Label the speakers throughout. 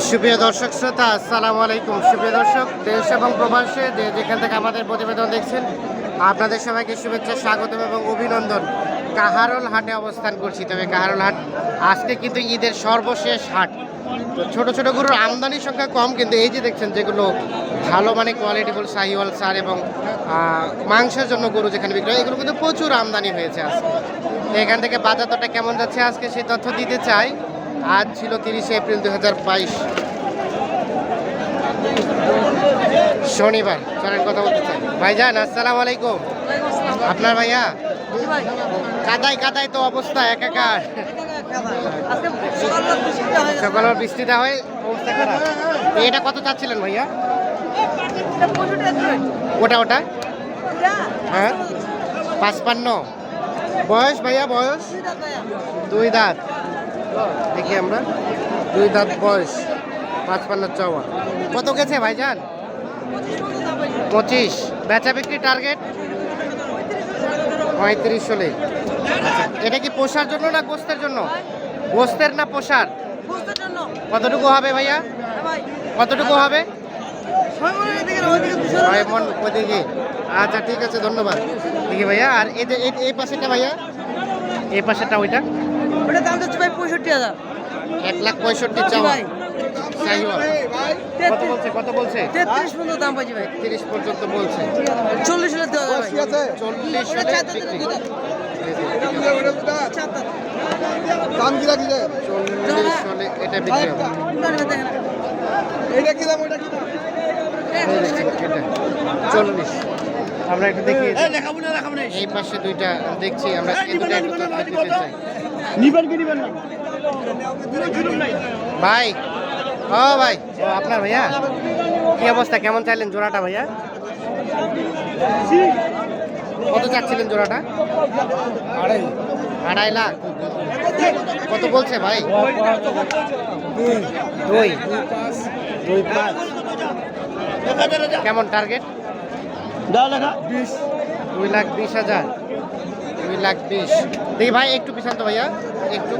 Speaker 1: সুপ্রিয় দর্শক শ্রোতা, আসসালামু আলাইকুম। সুপ্রিয় দর্শক, দেশ এবং প্রবাসে যে যেখান থেকে আমাদের প্রতিবেদন দেখছেন, আপনাদের সবাইকে শুভেচ্ছা, স্বাগতম এবং অভিনন্দন। কাহারল হাটে অবস্থান করছি। তবে কাহারল হাট আজকে কিন্তু ঈদের সর্বশেষ হাট। তো ছোট ছোট গরুর আমদানির সংখ্যা কম, কিন্তু এই যে দেখছেন, যেগুলো ভালো মানে কোয়ালিটিফুল শাহিওয়াল সার এবং মাংসের জন্য গরু যেখানে বিক্রি হয়, এগুলো কিন্তু প্রচুর আমদানি হয়েছে আজকে। এখান থেকে বাজার কেমন যাচ্ছে আজকে, সেই তথ্য দিতে চাই। আজ ছিল তিরিশে এপ্রিল দু হাজার বাইশ। শনিবার চলেন কথা বলতে চাই। ভাইজান আসসালাম আলাইকুম। আপনার ভাইয়া? কাদাই কাদাই তো অবস্থা একাকার। সকালের বৃষ্টিটা হয় অবস্থা খারাপ। এটা কত চাচ্ছিলেন ভাইয়া? ওটা ওটা? হ্যাঁ? পাঁচপান্ন। বয়স ভাইয়া বয়স? দুই দাঁত। দেখি আমরা। দুই দাঁত বয়স পাঁচ পাঁচপান্ন চাওয়া কত গেছে ভাইজান? পঁচিশ। বেচা বিক্রি টার্গেট? পঁয়ত্রিশ হলে। আচ্ছা, এটা কি পোষার জন্য না গোস্তের জন্য? গোস্তের না পোষার? কতটুকু হবে ভাইয়া? কতটুকু হবে? ছয় মন ওইদিকে। আচ্ছা ঠিক আছে ধন্যবাদ। দেখি ভাইয়া আর এই পাশেটা ভাইয়া? এই পাশেটা ওইটা?
Speaker 2: ওটা দাম ভাই পঁয়ষট্টি হাজার।
Speaker 1: এক লাখ পঁয়ষট্টি চাওয়া। কত বলছে
Speaker 2: তেত্রিশ পর্যন্ত দাম ভাই।
Speaker 1: তিরিশ পর্যন্ত বলছে।
Speaker 2: চল্লিশ হলে দেওয়া যাবে
Speaker 1: চল্লিশ।
Speaker 3: দাম কি রাখি
Speaker 1: চল্লিশ হলে এটা বিক্রি হবে।
Speaker 3: কি দাম কি দাম?
Speaker 1: আমরা একটু দেখি
Speaker 2: লেখাবো না, লেখাবো না।
Speaker 1: এই পাশে দুইটা দেখছি আমরা চাই।
Speaker 3: নিবেন কি নিবেন না?
Speaker 1: ভাই ও ভাই। ও আপনার ভাইয়া? কি অবস্থা? কেমন চাইলেন জোড়াটা ভাইয়া? কত চাচ্ছিলেন জোড়াটা?
Speaker 3: আড়াই
Speaker 1: আড়াই লাখ। কত বলছে ভাই?
Speaker 3: দুই।
Speaker 1: দুই
Speaker 3: দুই পাঁচ।
Speaker 1: কেমন টার্গেট দুই লাখ বিশ হাজার। দুই লাখ বিশ। দেখি ভাই একটু পিছান তো ভাইয়া একটু।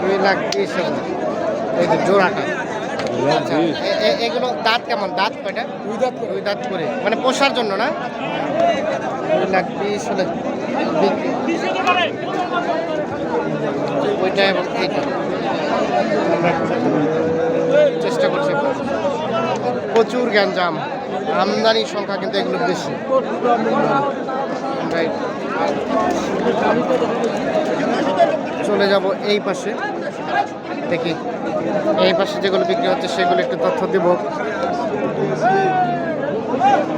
Speaker 1: দুই লাখ বিশ হাজার এই যে জোড়াটা। আচ্ছা এগুলো দাঁত কেমন? দাঁত কয়টা?
Speaker 3: দুই দাঁত
Speaker 1: দুই দাঁত করে। মানে পোষার জন্য না? দুই লাখ বিশ হলে। ওইটা এবং এইটা। চেষ্টা করছি। প্রচুর গ্যাঞ্জাম। আমদানির সংখ্যা কিন্তু এগুলো বেশি আমরা চলে যাব এই পাশে। দেখি এই পাশে যেগুলো বিক্রি হচ্ছে সেগুলো একটু তথ্য দেব।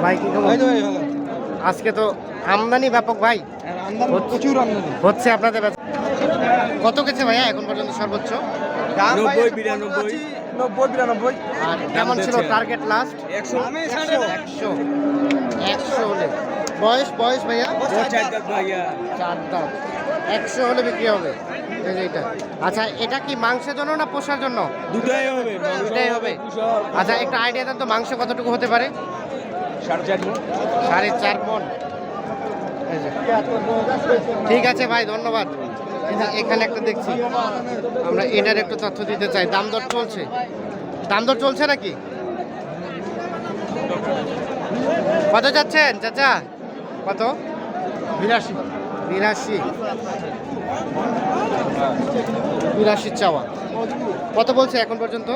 Speaker 1: ভাই কি আজকে তো আমদানি ব্যাপক ভাই।
Speaker 3: প্রচুর আমদানি।
Speaker 1: হচ্ছে আপনাদের কত গেছে ভাইয়া এখন পর্যন্ত সর্বোচ্চ?
Speaker 3: নব্বই বিরানব্বই। নব্বই বিরানব্বই।
Speaker 1: আর কেমন ছিল টার্গেট লাস্ট
Speaker 3: একশো
Speaker 1: একশো একশো হলে। বয়স বয়স ভাইয়া?
Speaker 3: ভাইয়া।
Speaker 1: চার দাম একশো হলে বিক্রি হবে। এই যে এটা। আচ্ছা এটা কি মাংসের জন্য না পোষার জন্য?
Speaker 3: দুটাই হবে
Speaker 1: দুটাই হবে। আচ্ছা একটা আইডিয়া দেন তো মাংস কতটুকু হতে পারে?
Speaker 3: সাড়ে চার
Speaker 1: মন। ঠিক আছে ভাই ধন্যবাদ। এখানে একটা দেখছি। আমরা এটার একটু তথ্য দিতে চাই। দাম দর চলছে? দাম দর চলছে নাকি? কত যাচ্ছেন চাচা? কত?
Speaker 3: বিরাশি।
Speaker 1: বিরাশি। বিরাশি চাওয়া। কত বলছে এখন পর্যন্ত?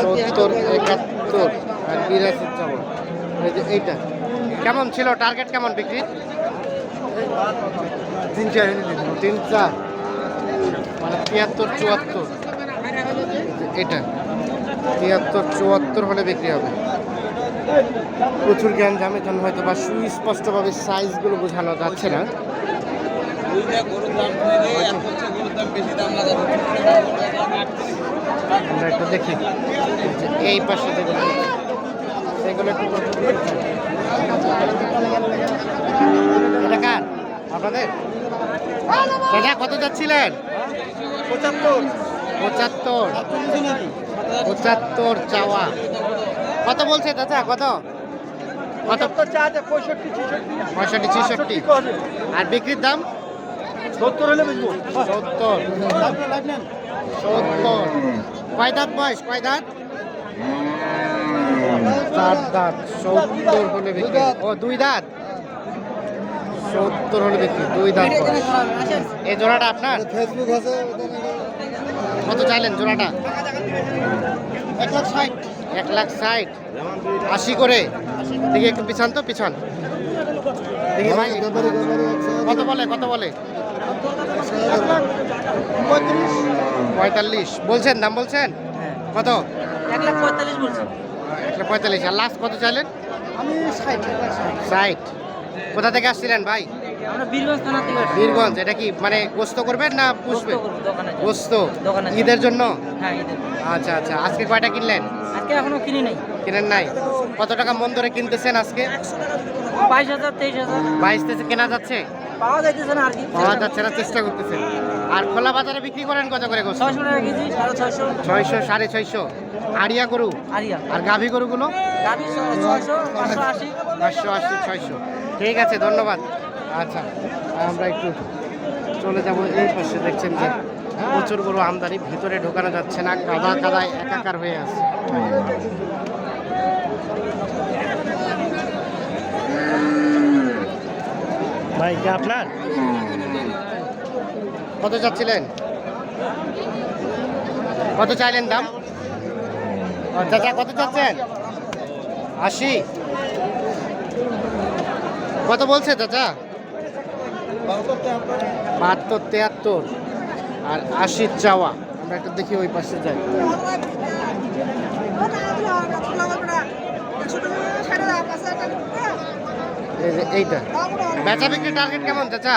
Speaker 1: সত্তর একাত্তর। আর বিরাশি চাওয়া। এই যে এইটা। কেমন ছিল? টার্গেট কেমন বিক্রি
Speaker 3: তিন চার
Speaker 1: তিন চার। মানে তিয়াত্তর চুয়াত্তর। এটা তিয়াত্তর চুয়াত্তর হলে বিক্রি হবে। প্রচুর জ্ঞান জামের জন্য হয়তো বা সুস্পষ্টভাবে সাইজগুলো বোঝানো যাচ্ছে না। আমরা একটু দেখি। এই পাশে যেগুলো সেগুলো একটু তথ্য এটা কার? আপনাদের? দাদা কত যাচ্ছিলেন?
Speaker 3: পঁচাত্তর।
Speaker 1: পঁচাত্তর। পঁচাত্তর চাওয়া। কত বলছে দাদা কত? কত?
Speaker 3: চা পঁয়ষট্টি ছেষট্টি।
Speaker 1: আর বিক্রির দাম?
Speaker 3: সত্তর হলে
Speaker 1: সত্তর। সত্তর। কয় দাঁত বয়স? কয় দাঁত? চার দাঁত। সত্তর হলে বিক্রি। ও দুই দাঁত? সত্তর হলে বিক্রি। দুই দাঁত এই জোড়াটা আপনার?
Speaker 3: ফেসবুক আছে
Speaker 1: কত চাইলেন জোড়াটা? এক লাখ ষাট। এক লাখ ষাট। আশি করে। দেখি একটু পিছান তো পিছন। দেখি ভাই। কত বলে কত বলে? পঁয়তাল্লিশ। বলছেন দাম বলছেন? কত?
Speaker 2: এক লাখ পঁয়তাল্লিশ। বলছি
Speaker 1: এক লাখ পঁয়তাল্লিশ আর লাস্ট কত চাইলেন?
Speaker 2: আমি ষাট।
Speaker 1: কোথা থেকে আসছিলেন ভাই?
Speaker 2: আমরা বীরগঞ্জ থানা থেকে
Speaker 1: বীরগঞ্জ এটা কি মানে গোস্ত করবেন না পুষবে?
Speaker 2: গোস্ত? যাব।
Speaker 1: ঈদের জন্য?
Speaker 2: হ্যাঁ
Speaker 1: আচ্ছা আচ্ছা আজকে কয়টা কিনলেন?
Speaker 2: আজকে এখনও কিনি নাই।
Speaker 1: কিনেন নাই। কত টাকা মন ধরে কিনতেছেন আজকে?
Speaker 2: বাইশ হাজার তেইশ হাজার।
Speaker 1: বাইশ থেকে কেনা যাচ্ছে?
Speaker 2: পাওয়া যাইতেছে না আর কি
Speaker 1: পাওয়া যাচ্ছে না চেষ্টা করতেছেন। আর খোলা বাজারে বিক্রি করেন কত করে গোস্ত?
Speaker 2: ছয়শো টাকা কেজি সাড়ে ছয়শো।
Speaker 1: ছয়শো সাড়ে ছয়শো। আড়িয়া গরু?
Speaker 2: আরিয়া
Speaker 1: আর গাভী গরুগুলো?
Speaker 2: গাবি ছয়শো পাঁচশো আশি।
Speaker 1: পাঁচশো আশি ছয়শো। ঠিক আছে ধন্যবাদ। আচ্ছা আমরা একটু চলে যাব এই পাশে। দেখছেন যে প্রচুর গরু আমদানি ভিতরে ঢোকানো যাচ্ছে না কাদা কাদায় একাকার হয়ে আছে। ভাই কি আপনার? কত চাচ্ছিলেন? কত চাইলেন দাম? চাচা, কত চাচ্ছেন? আশি। কত বলছে চাচা? বাহাত্তর, তেহাত্তর। আর আশির চাওয়া। আমরা একটু দেখি ওই পাশে যাই। এইটা। বেচা বিক্রি টার্গেট কেমন চাচা?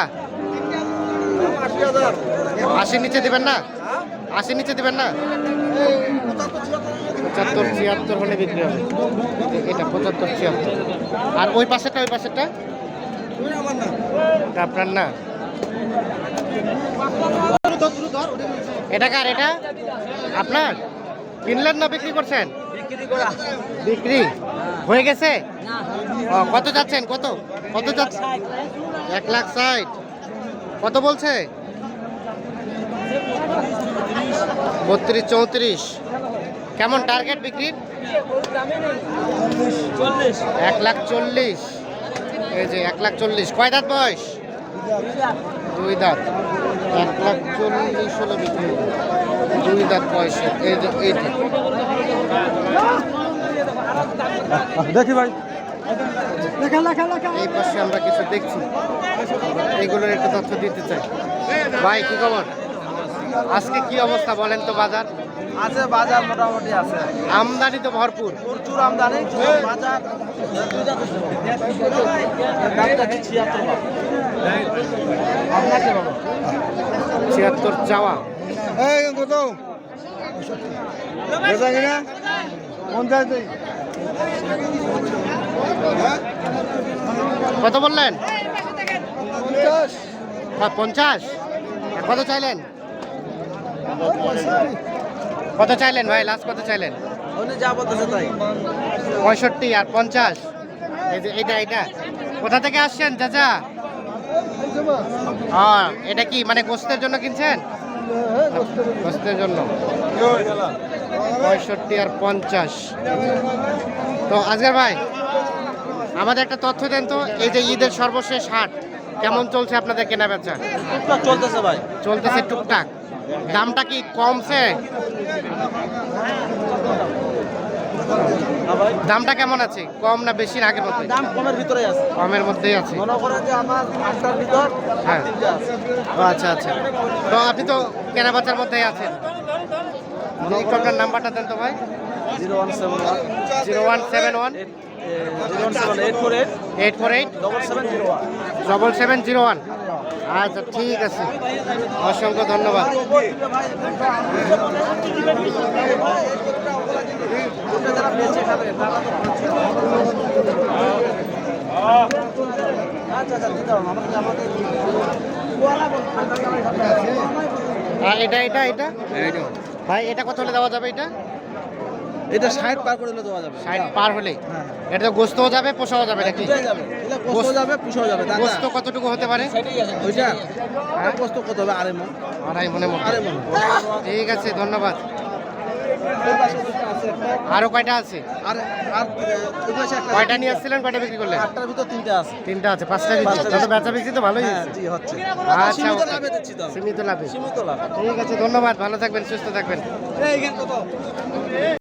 Speaker 1: আশির নিচে দিবেন না? আশির নিচে দিবেন না? পঁচাত্তর, ছিয়াত্তর হলে বিক্রি হবে। এটা পঁচাত্তর, ছিয়াত্তর। আর ওই পাশেরটা ওই পাশেরটা? আপনার না? এটা কার এটা? আপনার? কিনলেন না বিক্রি করছেন? বিক্রি? হয়ে গেছে? কত যাচ্ছেন? কত? কত যাচ্ছে এক লাখ ষাট। কত বলছে? বত্রিশ, চৌত্রিশ। কেমন টার্গেট বিক্রির এক লাখ চল্লিশ। এই যে এক লাখ চল্লিশ। কয় দাঁত বয়স? দুই দাঁত। এক লাখ চল্লিশ হলো বিক্রি। দুই দাঁত বয়সে। এই যে এইটা
Speaker 3: দেখি ভাই।
Speaker 1: এই পাশে আমরা কিছু দেখছি। আমরা এইগুলোর একটু তথ্য দিতে চাই। ভাই কি খবর? আজকে কি অবস্থা বলেন তো বাজার?
Speaker 3: আছে বাজার মোটামুটি আছে।
Speaker 1: আমদানি তো ভরপুর।
Speaker 3: প্রচুর আমদানি বাজার। ছিয়াত্তর
Speaker 1: চাওয়া।
Speaker 3: কত?
Speaker 1: কত বললেন?
Speaker 3: পঞ্চাশ।
Speaker 1: হ্যাঁ, পঞ্চাশ। কত চাইলেন? কত চাইলেন ভাই? লাস্ট কত চাইলেন?
Speaker 3: উনি যা বলতেছে তাই।
Speaker 1: পঁয়ষট্টি আর পঞ্চাশ। এই যে এইটা এইটা। কোথা থেকে আসছেন চাচা? হ্যাঁ এটা কি মানে গোস্তের জন্য কিনছেন? গোস্তের জন্য। পঁয়ষট্টি আর পঞ্চাশ। তো আজকের ভাই আমাদের একটা তথ্য দেন তো এই যে ঈদের সর্বশেষ হাট কেমন চলছে আপনাদের কেনা বেচা
Speaker 3: চলতেছে ভাই।
Speaker 1: চলতেছে টুকটাক। দামটা কি কমছে? দামটা কেমন আছে? কম না বেশি না আগের মতো
Speaker 3: দাম কমের ভিতরে আছে।
Speaker 1: কমের মধ্যেই আছে।
Speaker 3: মনে করেন যে আমার আটটার ভিতর
Speaker 1: হ্যাঁ। আচ্ছা আচ্ছা। তো আপনি তো কেনা বেচার মধ্যেই আছেন। একটু আপনার নাম্বারটা দেন তো ভাই?
Speaker 3: Zero one seven one.
Speaker 1: Zero one seven one.
Speaker 3: Zero one seven eight four eight.
Speaker 1: Eight four eight.
Speaker 3: Double seven zero one.
Speaker 1: Double seven zero one. আচ্ছা ঠিক আছে। অসংখ্য ধন্যবাদ। এটা এটা এটা। ভাই এটা কত হলে দেওয়া যাবে এটা?
Speaker 3: এটা ষাট পার করে দিলে দেওয়া যাবে।
Speaker 1: ষাট পার হলে?
Speaker 3: হ্যাঁ।
Speaker 1: এটা তো গোস্তও যাবে পোষাও যাবে নাকি?
Speaker 3: দুটাই যাবে। এটা গোস্ত যাবে পুষাও যাবে।
Speaker 1: গোস্ত কতটুকু হতে পারে?
Speaker 3: ওইটা? গোস্ত কত হবে? আড়াই মন
Speaker 1: আড়াই মনে
Speaker 3: আড়াই মন
Speaker 1: ঠিক আছে ধন্যবাদ। আরও কয়টা আছে?
Speaker 3: আর
Speaker 1: কয়টা নিয়ে আসছিলেন কয়টা বিক্রি করলেন?
Speaker 3: আটটার ভিতর তিনটা আছে।
Speaker 1: তিনটা আছে পাঁচটা বিক্রি বেচা বিক্রি তো ভালোই
Speaker 3: হ্যাঁ জি হচ্ছে।
Speaker 1: আচ্ছা,
Speaker 3: সীমিত লাভে দিচ্ছি তো।
Speaker 1: সীমিত লাভে।
Speaker 3: সীমিত লাভ।
Speaker 1: ঠিক আছে ধন্যবাদ ভালো থাকবেন সুস্থ থাকবেন।
Speaker 3: এই কত